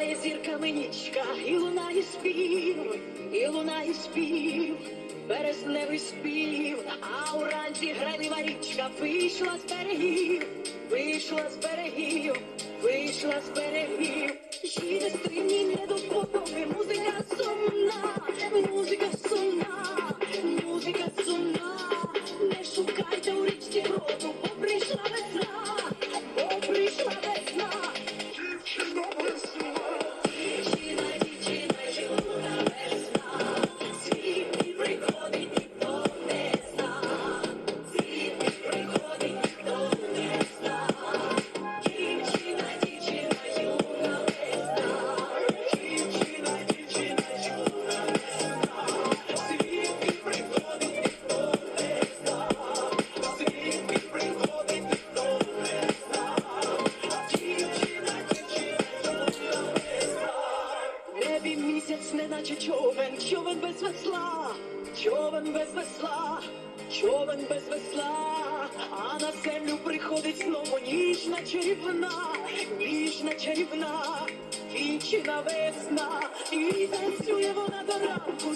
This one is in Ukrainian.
Сяє зірками нічка, і лунає спів, і лунає спів, березневий спів, а уранці гранива річка вийшла з берегів, вийшла з берегів, вийшла з берегів. Жіде місяць, неначе човен, човен без весла, човен без весла, човен без весла, а на землю приходить знову ніжна чарівна, ніжна чарівна, дівчина весна, і танцює вона до ранку,